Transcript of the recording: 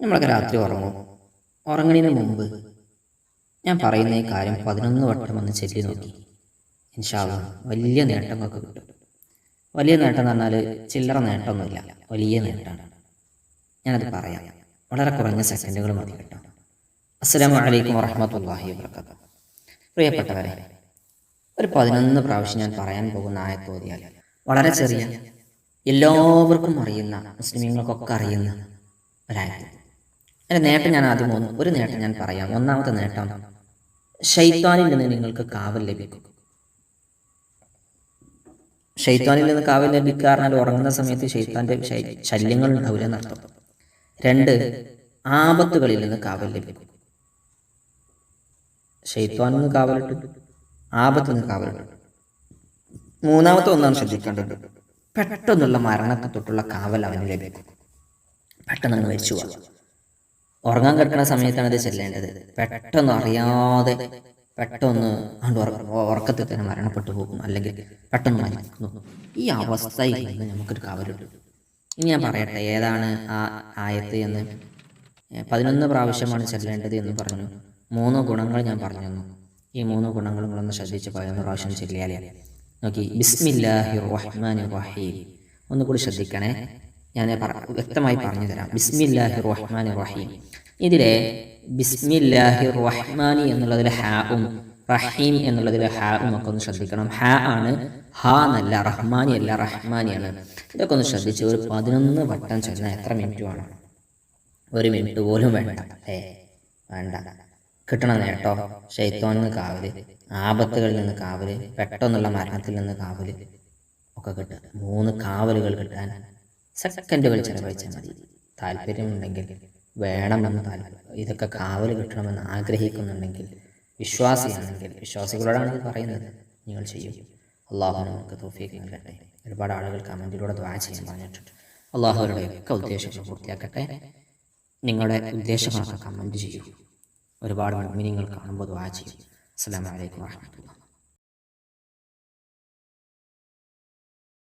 നമ്മളൊക്കെ രാത്രി ഉറങ്ങും. ഉറങ്ങണതിന് മുമ്പ് ഞാൻ പറയുന്ന ഈ കാര്യം പതിനൊന്ന് വട്ടം ഒന്ന് ചെല്ലി നോക്കി. ഇൻഷാല്ല വലിയ നേട്ടങ്ങളൊക്കെ കിട്ടും. വലിയ നേട്ടം എന്ന് പറഞ്ഞാൽ ചില്ലറ നേട്ടമൊന്നുമില്ല. വലിയ നേട്ടമാണ്. ഞാനത് പറയാം. വളരെ കുറഞ്ഞ സെക്കൻഡുകൾ മതി കേട്ടോ. അസ്സലാമു അലൈക്കും വറഹമത്തല്ലാഹി വർക്കത്ത് പ്രിയപ്പെട്ടവരെ ഒരു പതിനൊന്ന് പ്രാവശ്യം ഞാൻ പറയാൻ പോകുന്ന ആയത്തോതിയാൽ വളരെ ചെറിയ എല്ലാവർക്കും അറിയുന്ന മുസ്ലിമീങ്ങൾക്കൊക്കെ അറിയുന്ന ഒരായത്ത്. എന്റെ നേട്ടം ഞാൻ ആദ്യം ഒന്ന് ഒരു നേട്ടം ഞാൻ പറയാം. ഒന്നാമത്തെ നേട്ടം ഷെയ്ത്താനിൽ നിന്ന് നിങ്ങൾക്ക് കാവൽ ലഭിക്കും. ഷെയ്ത്താനിൽ നിന്ന് കാവൽ ലഭിക്കാറിനാൽ ഉറങ്ങുന്ന സമയത്ത് ഷെയ്ത്താന്റെ ശൈ- ശല്യങ്ങൾ ഉണ്ടാവില്ല എന്നർത്ഥം. രണ്ട് ആപത്തുകളിൽ നിന്ന് കാവൽ ലഭിക്കും. ഷെയ്ത്താനിൽ നിന്ന് കാവലിട്ടു ആപത്തിൽ നിന്ന് കാവലിട്ടു മൂന്നാമത്തെ ഒന്നാണ് ശ്രദ്ധിക്കേണ്ടത് പെട്ടെന്നുള്ള മരണത്തെ തൊട്ടുള്ള കാവൽ അവന് ലഭിക്കും. പെട്ടെന്ന് മരിച്ചു പോവാം ഉറങ്ങാൻ കിടക്കുന്ന സമയത്താണ് ഇത് ചെല്ലേണ്ടത്. പെട്ടെന്ന് അറിയാതെ പെട്ടെന്ന് ഉറക്കത്തിൽ തന്നെ മരണപ്പെട്ടു പോകും അല്ലെങ്കിൽ പെട്ടെന്ന് മരിക്കുന്നു. ഈ അവസ്ഥയിൽ നിന്ന് നമുക്കൊരു കവരുണ്ട് ഇനി ഞാൻ പറയട്ടെ ഏതാണ് ആ ആയത്ത് എന്ന്? പതിനൊന്ന് പ്രാവശ്യമാണ് ചെല്ലേണ്ടത് എന്ന് പറഞ്ഞു. മൂന്ന് ഗുണങ്ങൾ ഞാൻ പറഞ്ഞു തന്നു. ഈ മൂന്ന് ഗുണങ്ങൾ ഒന്ന് ശ്രദ്ധിച്ച് പതിനൊന്ന് പ്രാവശ്യം ചെല്ലിയാലേ. നോക്കി ബിസ്മില്ലാഹി റഹ്മാൻ റഹീം. ഒന്നുകൂടി ശ്രദ്ധിക്കണേ. ഞാൻ വ്യക്തമായി പറഞ്ഞു തരാം. ബിസ്മില്ലാഹി റഹ്മാൻ റഹീം. ഇതിലെ ബിസ്മില്ലാഹി റഹ്മാനി എന്നുള്ളതിൽ ഹാവും റഹീം എന്നുള്ളതിൽ ഹാവും ഒക്കെ ഒന്ന് ശ്രദ്ധിക്കണം. ഹാ ആണ് ഹാ എന്നല്ല റഹ്മാനി അല്ല റഹ്മാനിയാണ്. ഇതൊക്കെ ഒന്ന് ശ്രദ്ധിച്ച് ഒരു പതിനൊന്ന് വട്ടം ചെന്നാൽ എത്ര മിനിറ്റ് വേണം? ഒരു മിനിറ്റ് പോലും വേണ്ട. അല്ലേ വേണ്ട. കിട്ടണം നേട്ടോ ഷെയ്ത്തോനിൽ നിന്ന് കാവൽ ആപത്തുകളിൽ നിന്ന് കാവൽ പെട്ടെന്നുള്ള മരണത്തിൽ നിന്ന് കാവൽ ഒക്കെ കിട്ടുക. മൂന്ന് കാവലുകൾ കിട്ടാൻ സെക്കൻഡുകൾ ചെലവഴിച്ചാൽ മതി. താല്പര്യമുണ്ടെങ്കിൽ വേണമെന്ന് താല്പര്യം ഇതൊക്കെ കാവൽ കിട്ടണമെന്ന് ആഗ്രഹിക്കുന്നുണ്ടെങ്കിൽ വിശ്വാസിയാണെങ്കിൽ വിശ്വാസികളോടാണ് പറയുന്നത്. നിങ്ങൾ ചെയ്യും. അള്ളാഹു നമുക്ക് തോഫിയൊക്കെ നൽകട്ടെ. ഒരുപാട് ആളുകൾ കമന്റിലൂടെ ദ്വാ ചെയ്യാൻ പറഞ്ഞിട്ടുണ്ട്. അള്ളാഹുവരുടെ ഒക്കെ ഉദ്ദേശങ്ങൾ പൂർത്തിയാക്കട്ടെ. നിങ്ങളുടെ ഉദ്ദേശങ്ങളൊക്കെ കമന്റ് ചെയ്യൂ. ഒരുപാട് മീനിങ്ങൾ കാണുമ്പോൾ ദ്വാ ചെയ്യും. അസ്സാം വലൈക്കും വാഹമത്തുള്ള